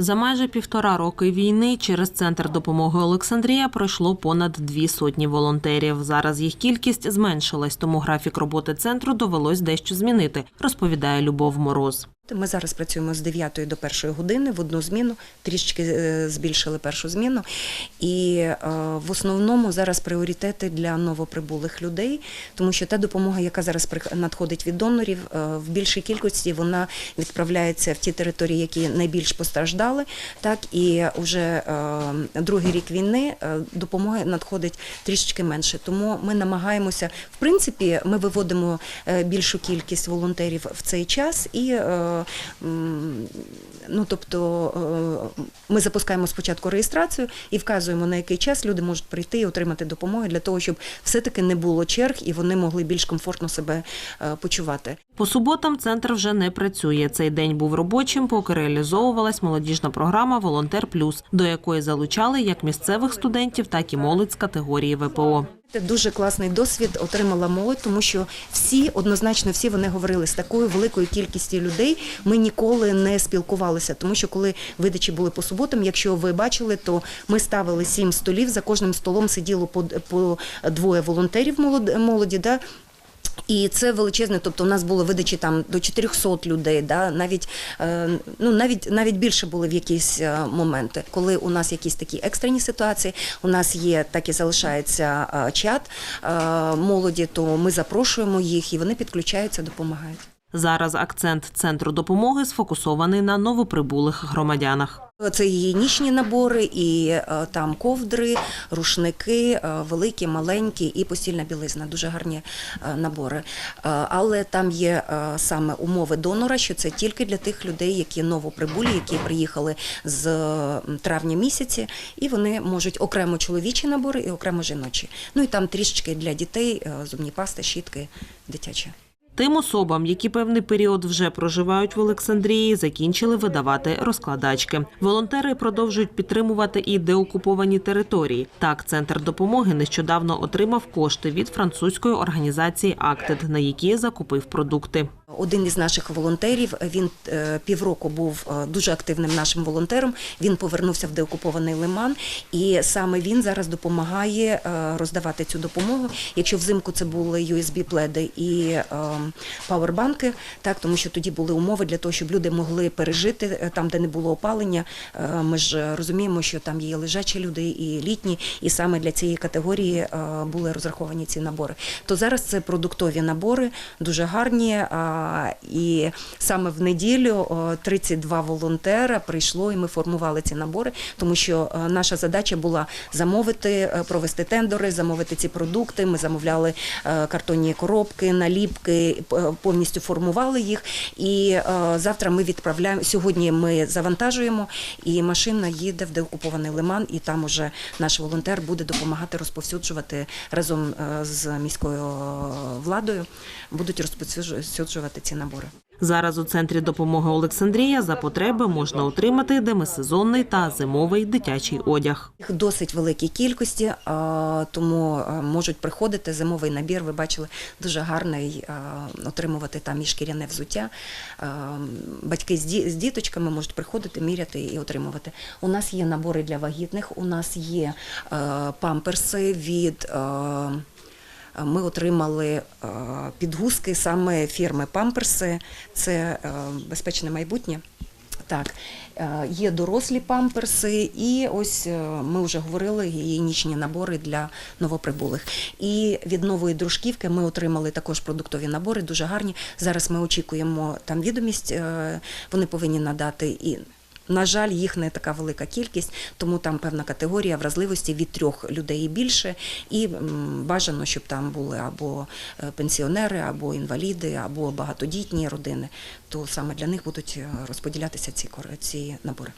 За майже півтора роки війни через центр допомоги Олександрія пройшло понад дві сотні волонтерів. Зараз їх кількість зменшилась, тому графік роботи центру довелось дещо змінити, розповідає Любов Мороз. Ми зараз працюємо з 9 до 1 години в одну зміну, трішки е, збільшили першу зміну. І е, в основному зараз пріоритети для новоприбулих людей, тому що та допомога, яка зараз надходить від донорів, е, в більшій кількості вона відправляється в ті території, які найбільш постраждали. Так і вже другий рік війни допомоги надходить трішечки менше. Тому ми намагаємося, в принципі, ми виводимо більшу кількість волонтерів в цей час і. Ну, тобто е, ми запускаємо спочатку реєстрацію і вказуємо, на який час люди можуть прийти і отримати допомогу для того, щоб все-таки не було черг і вони могли більш комфортно себе е, почувати. По суботам центр вже не працює. Цей день був робочим, поки реалізовувалась молодіжна програма Волонтер Плюс, до якої залучали як місцевих студентів, так і молодь з категорії ВПО. Це дуже класний досвід отримала молодь, тому що всі однозначно всі вони говорили з такою великою кількістю людей. Ми ніколи не спілкувалися, тому що коли видачі були по суботам, якщо ви бачили, то ми ставили сім столів. За кожним столом сиділо по, по двоє волонтерів молоді, да, і це величезне, тобто у нас було видачі там до 400 людей, да, навіть, е, ну, навіть, навіть більше були в якісь е, моменти. Коли у нас якісь такі екстрені ситуації, у нас є так і залишається е, чат молоді, то ми запрошуємо їх і вони підключаються, допомагають. Зараз акцент центру допомоги сфокусований на новоприбулих громадянах. Це гігієнічні набори, і е, там ковдри, рушники, е, великі, маленькі і постільна білизна. Дуже гарні е, набори. Але там є саме умови донора, що це тільки для тих людей, які новоприбулі, які приїхали з травня місяці, і вони можуть окремо чоловічі набори і окремо жіночі. Ну і там трішечки для дітей зубні пасти, щітки, дитячі. Тим особам, які певний період вже проживають в Олександрії, закінчили видавати розкладачки. Волонтери продовжують підтримувати і деокуповані території. Так, центр допомоги нещодавно отримав кошти від французької організації Актед, на які закупив продукти. Один із наших волонтерів він е, півроку був е, дуже активним нашим волонтером. Він повернувся в деокупований лиман, і саме він зараз допомагає е, роздавати цю допомогу. Якщо взимку це були usb пледи і е, павербанки, так тому що тоді були умови для того, щоб люди могли пережити там, де не було опалення. Ми ж розуміємо, що там є лежачі люди і літні, і саме для цієї категорії були розраховані ці набори. То зараз це продуктові набори, дуже гарні. І саме в неділю 32 волонтера прийшло, і ми формували ці набори, тому що е, наша задача була замовити, е, провести тендери, замовити ці продукти. Ми замовляли е, картонні коробки, наліпки, повністю формували їх. І завтра ми відправляємо. Сьогодні ми завантажуємо, і машина їде в деокупований лиман, і там уже наш волонтер буде допомагати розповсюджувати разом з міською владою, будуть розповсюджувати ці набори. Зараз у центрі допомоги Олександрія за потреби можна отримати демисезонний та зимовий дитячий одяг. Їх досить великій кількості, тому можуть приходити зимовий набір. Ви бачили дуже гарний отримувати там і шкіряне взуття. Батьки з ді- з діточками можуть приходити, міряти і отримувати. У нас є набори для вагітних, у нас є памперси від. Ми отримали е, підгузки саме фірми Памперси. Це е, безпечне майбутнє. Так, е, є дорослі памперси, і ось ми вже говорили гігієнічні набори для новоприбулих. І від нової дружківки ми отримали також продуктові набори, дуже гарні. Зараз ми очікуємо там відомість, вони повинні надати і. На жаль, їх не така велика кількість, тому там певна категорія вразливості від трьох людей і більше. І бажано, щоб там були або е, пенсіонери, або інваліди, або багатодітні родини. То саме для них будуть е, розподілятися ці ці набори.